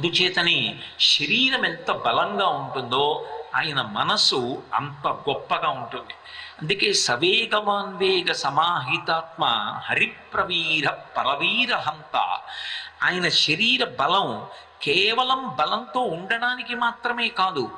అందుచేతనే శరీరం ఎంత బలంగా ఉంటుందో ఆయన మనస్సు అంత గొప్పగా ఉంటుంది. అందుకే సవేగమాన్వేగ సమాహితాత్మ హరిప్రవీర పరవీర హంత ఆయన శరీర బలం కేవలం బలంతో ఉండడానికి మాత్రమే కాదు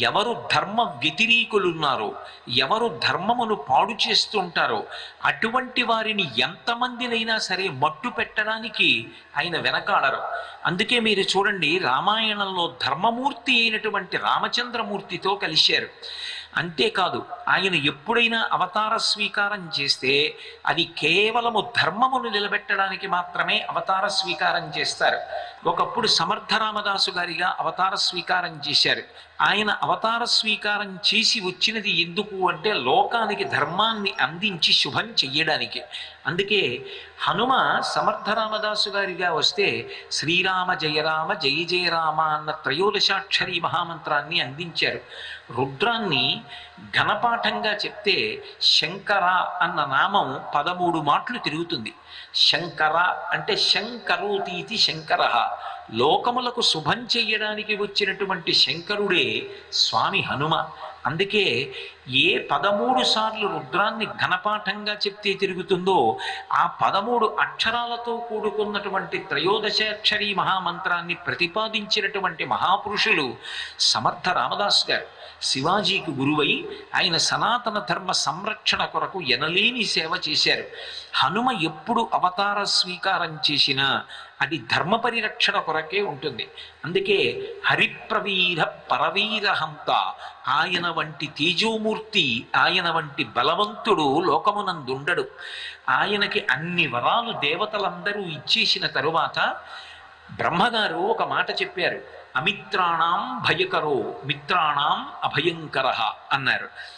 ఎవరు ధర్మ వ్యతిరేకులున్నారో ఎవరు ధర్మమును పాడు చేస్తుంటారో అటువంటి వారిని ఎంతమందినైనా సరే మట్టు పెట్టడానికి ఆయన వెనకాడరు. అందుకే మీరు చూడండి రామాయణంలో ధర్మమూర్తి అయినటువంటి రామచంద్రమూర్తితో కలిశారు. అంతేకాదు ఆయన ఎప్పుడైనా అవతార స్వీకారం చేస్తే అది కేవలము ధర్మమును నిలబెట్టడానికి మాత్రమే అవతార స్వీకారం చేస్తారు. ఒకప్పుడు సమర్థ రామదాసు గారిగా అవతార స్వీకారం చేశారు. ఆయన అవతార స్వీకారం చేసి వచ్చినది ఎందుకు అంటే లోకానికి ధర్మాన్ని అందించి శుభం చెయ్యడానికి. అందుకే హనుమ సమర్థ రామదాసు గారిగా వస్తే శ్రీరామ జయరామ జయ జయరామ అన్న త్రయోదశాక్షరి మహామంత్రాన్ని అందించారు. రుద్రాన్ని ఘనపాఠంగా చెప్తే శంకర అన్న నామం పదమూడు మాటలు తిరుగుతుంది. శంకర అంటే శంకరోతీతి శంకర. లోకములకు శుభం చెయ్యడానికి వచ్చినటువంటి శంకరుడే స్వామి హనుమ. అందుకే ఏ పదమూడు సార్లు రుద్రాన్ని ఘనపాఠంగా చెప్తే తిరుగుతుందో ఆ పదమూడు అక్షరాలతో కూడుకున్నటువంటి త్రయోదశాక్షరి మహామంత్రాన్ని ప్రతిపాదించినటువంటి మహాపురుషులు సమర్థ రామదాస్ గారు. శివాజీకి గురువై ఆయన సనాతన ధర్మ సంరక్షణ కొరకు ఎనలేని సేవ చేశారు. హనుమ ఎప్పుడు అవతార స్వీకారం చేసినా అది ధర్మ పరిరక్షణ కొరకే ఉంటుంది. అందుకే హరిప్రవీర పరవీరహంత ఆయన వంటి తేజోమూర్తి ఆయన వంటి బలవంతుడు లోకమునందుండడు. ఆయనకి అన్ని వరాలు దేవతలందరూ ఇచ్చేసిన తరువాత బ్రహ్మగారు ఒక మాట చెప్పారు. అమిత్రాణం భయకరో మిత్రాణం అభయంకర అన్నారు.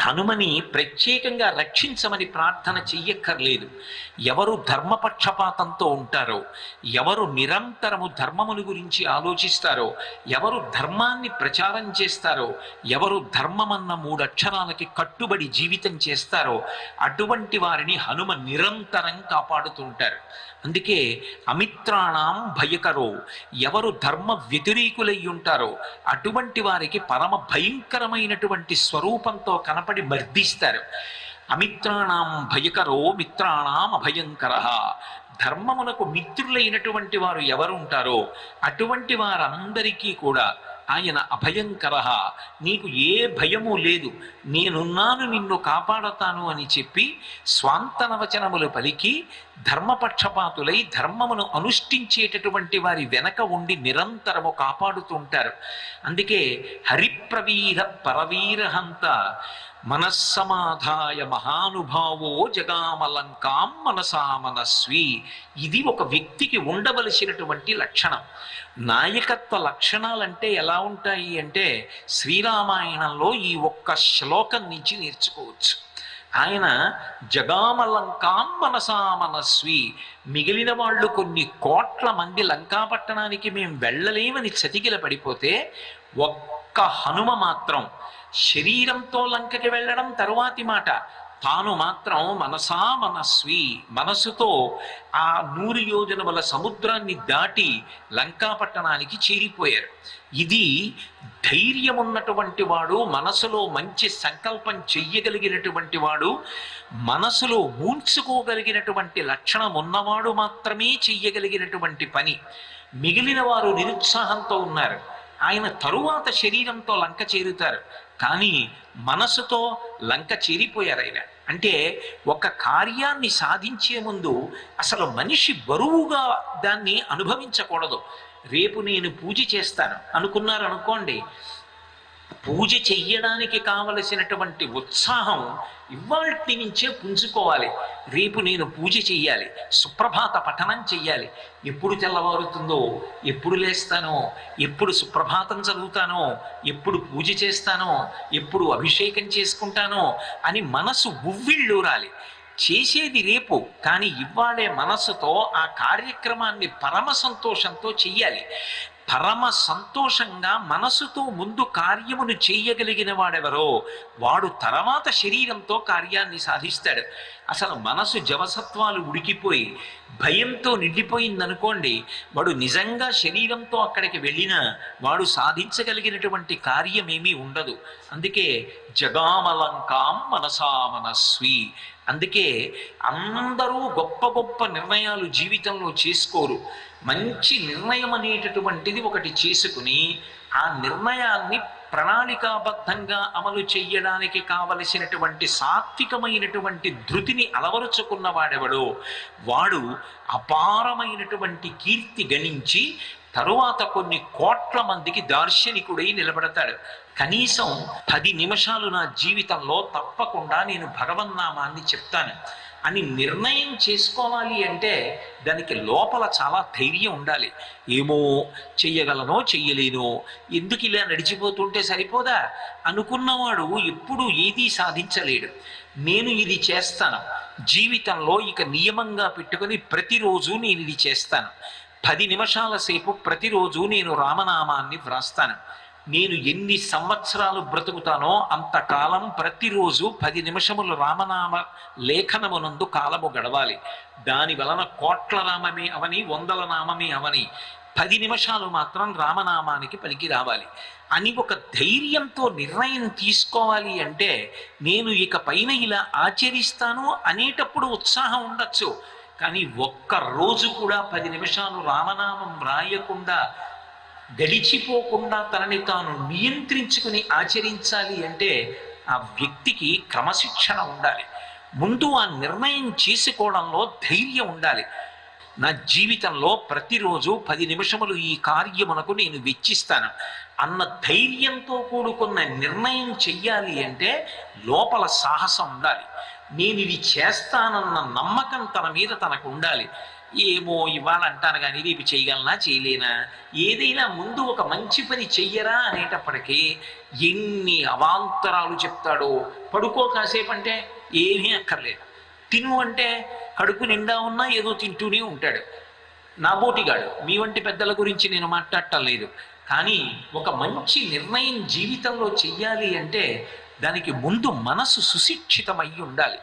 హనుమని ప్రత్యేకంగా రక్షించమని ప్రార్థన చెయ్యక్కర్లేదు. ఎవరు ధర్మపక్షపాతంతో ఉంటారో ఎవరు నిరంతరము ధర్మముల గురించి ఆలోచిస్తారో ఎవరు ధర్మాన్ని ప్రచారం చేస్తారో ఎవరు ధర్మమన్న మూడక్షరాలకి కట్టుబడి జీవితం చేస్తారో అటువంటి వారిని హనుమ నిరంతరం కాపాడుతుంటారు. అందుకే అమిత్రాణం భయకరో ఎవరు ధర్మ వ్యతిరేకులై ఉంటారో అటువంటి వారికి పరమ భయంకరమైనటువంటి స్వరూపంతో కనపడి మర్దిస్తారు. అమిత్రాణం భయకరో మిత్రాణం అభయంకర. ధర్మమునకు మిత్రులైనటువంటి వారు ఎవరు ఉంటారో అటువంటి వారందరికీ కూడా ఆయన అభయంకర. నీకు ఏ భయము లేదు. నేనున్నాను నిన్ను కాపాడతాను అని చెప్పి స్వాంతనవచనములు పలికి ధర్మపక్షపాతులై ధర్మమును అనుష్ఠించేటటువంటి వారి వెనక ఉండి నిరంతరము కాపాడుతుంటారు అందుకే హరిప్రవీర పరవీరహంత మనస్సమాధాయ మహానుభావో జగామలంకాం మనసా ఇది ఒక వ్యక్తికి ఉండవలసినటువంటి లక్షణం. నాయకత్వ లక్షణాలంటే ఎలా ఉంటాయి అంటే శ్రీరామాయణంలో ఈ ఒక్క శ్లోకం నుంచి నేర్చుకోవచ్చు. ఆయన జగామలంకాం మనసా మనస్వి. మిగిలిన వాళ్ళు కొన్ని కోట్ల మంది లంకాపట్టణానికి మేము వెళ్ళలేమని చతికిల పడిపోతే ఒక్క హనుమ మాత్రం శరీరంతో లంకకి వెళ్ళడం తరువాతి మాట. తాను మాత్రం మనసా మనస్వి మనసుతో ఆ నూరు యోజనముల సముద్రాన్ని దాటి లంకాపట్టణానికి చేరిపోయారు. ఇది ధైర్యం ఉన్నటువంటి వాడు మనసులో మంచి సంకల్పం చెయ్యగలిగినటువంటి వాడు మనసులో ఊంచుకోగలిగినటువంటి లక్షణం ఉన్నవాడు మాత్రమే చెయ్యగలిగినటువంటి పని. మిగిలిన వారు నిరుత్సాహంతో ఉన్నారు. ఆయన తరువాత శరీరంతో లంక చేరుతారు. కానీ మనసుతో లంక చేరిపోయారు ఆయన. అంటే ఒక కార్యాన్ని సాధించే ముందు అసలు మనిషి బరువుగా దాన్ని అనుభవించకూడదు. రేపు నేను పూజ చేస్తాను. అనుకున్నారు అనుకోండి. పూజ చెయ్యడానికి కావలసినటువంటి ఉత్సాహం ఇవాళ్టి నుంచే పుంజుకోవాలి. రేపు నేను పూజ చెయ్యాలి సుప్రభాత పఠనం చెయ్యాలి. ఎప్పుడు తెల్లవారుతుందో ఎప్పుడు లేస్తానో ఎప్పుడు సుప్రభాతం చదువుతానో ఎప్పుడు పూజ చేస్తానో ఎప్పుడు అభిషేకం చేసుకుంటానో అని మనసు ఉవ్విళ్ళూరాలి. చేసేది రేపు కానీ ఇవ్వాలే మనస్సుతో ఆ కార్యక్రమాన్ని పరమ సంతోషంతో చెయ్యాలి. పరమ సంతోషంగా మనసుతో ముందు కార్యమును చేయగలిగిన వాడెవరో వాడు తర్వాత శరీరంతో కార్యాన్ని సాధిస్తాడు. అసలు మనసు జవసత్వాలు ఉడికిపోయి భయంతో నిండిపోయిందనుకోండి వాడు నిజంగా శరీరంతో అక్కడికి వెళ్ళినా వాడు సాధించగలిగినటువంటి కార్యమేమీ ఉండదు. అందుకే జగామలంకాం మనసా మనస్వి. అందుకే అందరూ గొప్ప గొప్ప నిర్ణయాలు జీవితంలో చేసుకోరు. మంచి నిర్ణయం అనేటటువంటిది ఒకటి చేసుకుని ఆ నిర్ణయాన్ని ప్రణాళికాబద్ధంగా అమలు చెయ్యడానికి కావలసినటువంటి సాత్వికమైనటువంటి ధృతిని అలవరుచుకున్న వాడెవడో వాడు అపారమైనటువంటి కీర్తి గణించి తరువాత కొన్ని కోట్ల మందికి దార్శనికుడై నిలబడతాడు. కనీసం పది నిమిషాలు నా జీవితంలో తప్పకుండా నేను భగవన్నామాన్ని చెప్తాను. అని నిర్ణయం చేసుకోవాలి అంటే దానికి లోపల చాలా ధైర్యం ఉండాలి. ఏమో చెయ్యగలనో చెయ్యలేనో ఎందుకు ఇలా నడిచిపోతుంటే సరిపోదా? అనుకున్నవాడు ఎప్పుడూ ఏదీ సాధించలేడు. నేను ఇది చేస్తాను. జీవితంలో ఇక నియమంగా పెట్టుకొని ప్రతిరోజు నేను ఇది చేస్తాను. పది నిమిషాల సేపు ప్రతిరోజు నేను రామనామాన్ని వ్రాస్తాను. నేను ఎన్ని సంవత్సరాలు బ్రతుకుతానో అంతకాలం ప్రతిరోజు పది నిమిషములు రామనామ లేఖనమునందు కాలము గడవాలి. దాని వలన కోట్ల నామమే అవని వందల నామమే అవని పది నిమిషాలు మాత్రం రామనామానికి పనికి రావాలి. అని ఒక ధైర్యంతో నిర్ణయం తీసుకోవాలి అంటే నేను ఇక పైన ఇలా ఆచరిస్తాను అనేటప్పుడు ఉత్సాహం ఉండొచ్చు. కానీ ఒక్క రోజు కూడా పది నిమిషాలు రామనామం రాయకుండా గడిచిపోకుండా తనని తాను నియంత్రించుకుని ఆచరించాలి అంటే ఆ వ్యక్తికి క్రమశిక్షణ ఉండాలి. ముందు ఆ నిర్ణయం చేసుకోవడంలో ధైర్యం ఉండాలి. నా జీవితంలో ప్రతిరోజు పది నిమిషములు ఈ కార్యమునకు నేను వెచ్చిస్తాను. అన్న ధైర్యంతో కూడుకున్న నిర్ణయం చెయ్యాలి అంటే లోపల సాహసం ఉండాలి. నేను ఇది చేస్తానన్న నమ్మకం తన మీద తనకు ఉండాలి. ఏమో ఇవాళ అంటాను కానీ రేపు చేయగలనా? చేయలేనా? ఏదైనా ముందు ఒక మంచి పని చెయ్యరా అనేటప్పటికీ ఎన్ని అవాంతరాలు చెప్తాడో పడుకో కాసేపు అంటే ఏమీ అక్కర్లేదు. తిను అంటే కడుపు నిండా ఉన్నా ఏదో తింటూనే ఉంటాడు. నా బోటిగాడు మీ వంటి పెద్దల గురించి నేను మాట్లాడటం లేదు. కానీ ఒక మంచి నిర్ణయం జీవితంలో చెయ్యాలి అంటే దానికి ముందు మనసు సుశిక్షితమై ఉండాలి.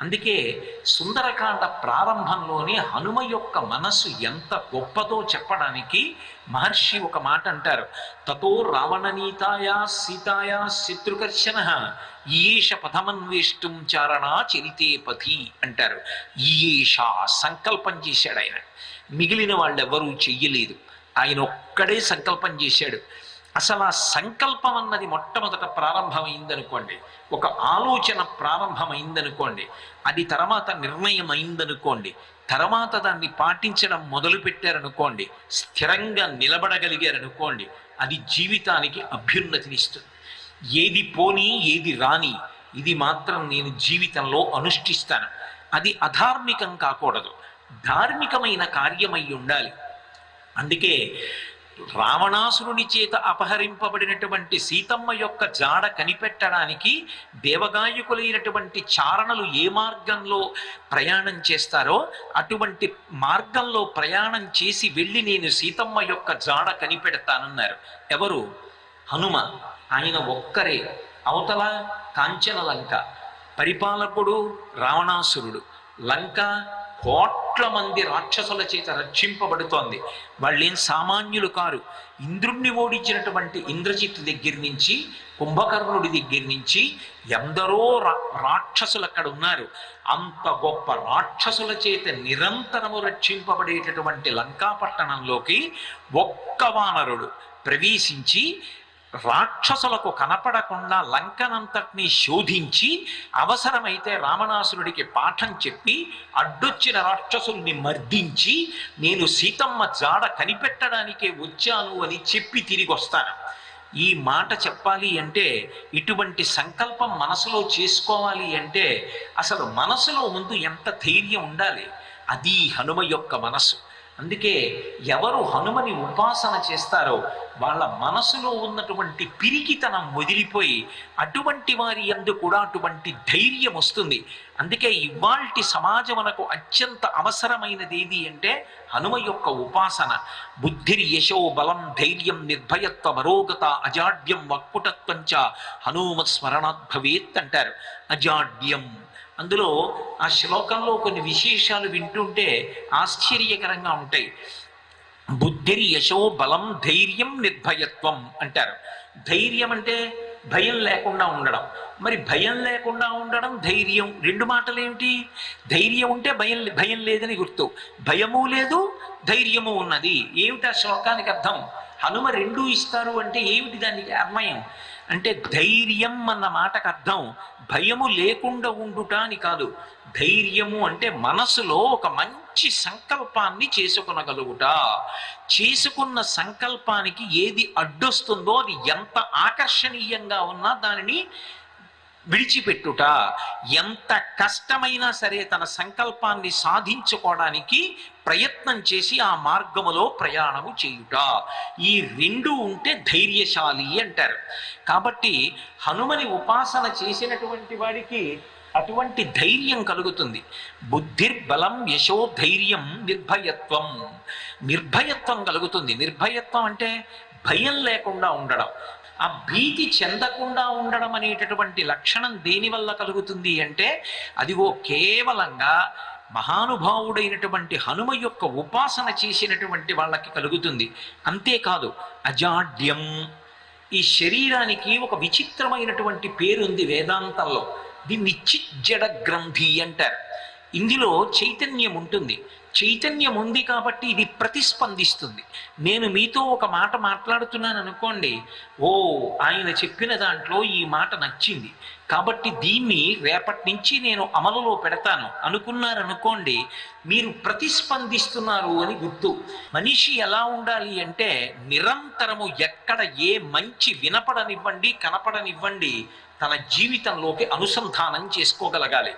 అందుకే సుందరకాండ ప్రారంభంలోనే హనుమ యొక్క మనస్సు ఎంత గొప్పదో చెప్పడానికి మహర్షి ఒక మాట అంటారు. తతో రావణనీతాయ సీతాయ శత్రుకర్షణ ఈయేష పథమన్వేష్టం చారణా చరితే పథి అంటారు. ఈయేష సంకల్పం చేశాడు ఆయన. మిగిలిన వాళ్ళెవ్వరూ చెయ్యలేదు. ఆయన ఒక్కడే సంకల్పం చేశాడు. అసలు ఆ సంకల్పం అన్నది మొట్టమొదట ప్రారంభమైందనుకోండి ఒక ఆలోచన ప్రారంభమైందనుకోండి అది తర్వాత నిర్ణయం అయిందనుకోండి తర్వాత దాన్ని పాటించడం మొదలుపెట్టారనుకోండి స్థిరంగా నిలబడగలిగారనుకోండి అది జీవితానికి అభ్యున్నతినిస్తుంది. ఏది పోని ఏది రాని ఇది మాత్రం నేను జీవితంలో అనుష్ఠిస్తాను. అది అధార్మికం కాకూడదు. ధార్మికమైన కార్యమై ఉండాలి. అందుకే రావణాసురుని చేత అపహరింపబడినటువంటి సీతమ్మ యొక్క జాడ కనిపెట్టడానికి దేవగాయకులైనటువంటి చారణలు ఏ మార్గంలో ప్రయాణం చేస్తారో అటువంటి మార్గంలో ప్రయాణం చేసి వెళ్ళి నేను సీతమ్మ యొక్క జాడ కనిపెడతానన్నారు. ఎవరు? హనుమ. ఆయన ఒక్కరే. అవతల కాంచన లంక. పరిపాలకుడు రావణాసురుడు. లంక కోట్ల మంది రాక్షసుల చేత రక్షింపబడుతోంది. వాళ్ళేం సామాన్యులు కారు. ఇంద్రుణ్ణి ఓడించినటువంటి ఇంద్రజిత్ దగ్గర నుంచి కుంభకర్ణుడి దగ్గర నుంచి ఎందరో రా- రాక్షసులు అక్కడ ఉన్నారు. అంత గొప్ప రాక్షసుల చేత నిరంతరము రక్షింపబడేటటువంటి లంకాపట్టణంలోకి ఒక్క వానరుడు ప్రవేశించి రాక్షసులకు కనపడకుండా లంకనంతటినీ శోధించి అవసరమైతే రావణాసురుడికి పాఠం చెప్పి అడ్డొచ్చిన రాక్షసుల్ని మర్దించి నేను సీతమ్మ జాడ కనిపెట్టడానికే వచ్చాను అని చెప్పి తిరిగి వస్తాను. ఈ మాట చెప్పాలి అంటే ఇటువంటి సంకల్పం మనసులో చేసుకోవాలి అంటే అసలు మనసులో ముందు ఎంత ధైర్యం ఉండాలి? అది హనుమ యొక్క మనసు. అందుకే ఎవరు హనుమని ఉపాసన చేస్తారో వాళ్ళ మనసులో ఉన్నటువంటి పిరికితనం వదిలిపోయి అటువంటి వారి యందు కూడా అటువంటి ధైర్యం వస్తుంది. అందుకే ఇవాల్టి సమాజమునకు అత్యంత అవసరమైనది ఏది అంటే హనుమ యొక్క ఉపాసన. బుద్ధిర్ యశో బలం ధైర్యం నిర్భయత్వ మరోగత అజాడ్యం వక్పుటత్వం హనుమ స్మరణాత్ భవేత్ అంటారు. అజాడ్యం అందులో ఆ శ్లోకంలో కొన్ని విశేషాలు వింటుంటే ఆశ్చర్యకరంగా ఉంటాయి. బుద్ధిర్ యశో బలం ధైర్యం నిర్భయత్వం అంటారు. ధైర్యం అంటే భయం లేకుండా ఉండడం. మరి భయం లేకుండా ఉండడం ధైర్యం రెండు మాటలు ఏమిటి ధైర్యం ఉంటే భయం భయం లేదని గుర్తు. భయము లేదు ధైర్యము ఉన్నది. ఏమిటి ఆ శ్లోకానికి అర్థం? హనుమ రెండూ ఇస్తారు అంటే ఏమిటి దానికి అన్వయం? అంటే ధైర్యం అన్న మాటకు అర్థం. భయము లేకుండా ఉండుట అని కాదు. ధైర్యము అంటే మనసులో ఒక మంచి సంకల్పాన్ని చేసుకొనగలుగుట. చేసుకున్న సంకల్పానికి ఏది అడ్డొస్తుందో అది ఎంత ఆకర్షణీయంగా ఉన్నా దానిని విడిచిపెట్టుట ఎంత కష్టమైనా సరే తన సంకల్పాన్ని సాధించుకోవడానికి ప్రయత్నం చేసి ఆ మార్గములో ప్రయాణము చేయుట. ఈ రెండు ఉంటే ధైర్యశాలి అంటారు. కాబట్టి హనుమని ఉపాసన చేసినటువంటి వాడికి అటువంటి ధైర్యం కలుగుతుంది. బుద్ధిర్బలం యశో ధైర్యం నిర్భయత్వం. నిర్భయత్వం కలుగుతుంది. నిర్భయత్వం అంటే భయం లేకుండా ఉండడం. ఆ భీతి చెందకుండా ఉండడం అనేటటువంటి లక్షణం దేనివల్ల కలుగుతుంది అంటే అదిగో కేవలంగా మహానుభావుడైనటువంటి హనుమ యొక్క ఉపాసన చేసినటువంటి వాళ్ళకి కలుగుతుంది. అంతేకాదు అజాడ్యం. ఈ శరీరానికి ఒక విచిత్రమైనటువంటి పేరుంది వేదాంతంలో. దీన్ని చిజ్జడ గ్రంథి అంటారు. ఇందులో చైతన్యం ఉంటుంది. చైతన్యం ఉంది కాబట్టి ఇది ప్రతిస్పందిస్తుంది. నేను మీతో ఒక మాట మాట్లాడుతున్నాను అనుకోండి ఓ ఆయన చెప్పిన దాంట్లో ఈ మాట నచ్చింది. కాబట్టి దీన్ని రేపటి నుంచి నేను అమలులో పెడతాను. అనుకున్నారనుకోండి మీరు ప్రతిస్పందిస్తున్నారు అని గుర్తు. మనిషి ఎలా ఉండాలి అంటే నిరంతరము ఎక్కడ ఏ మంచి వినపడనివ్వండి కనపడనివ్వండి తన జీవితంలోకి అనుసంధానం చేసుకోగలగాలి.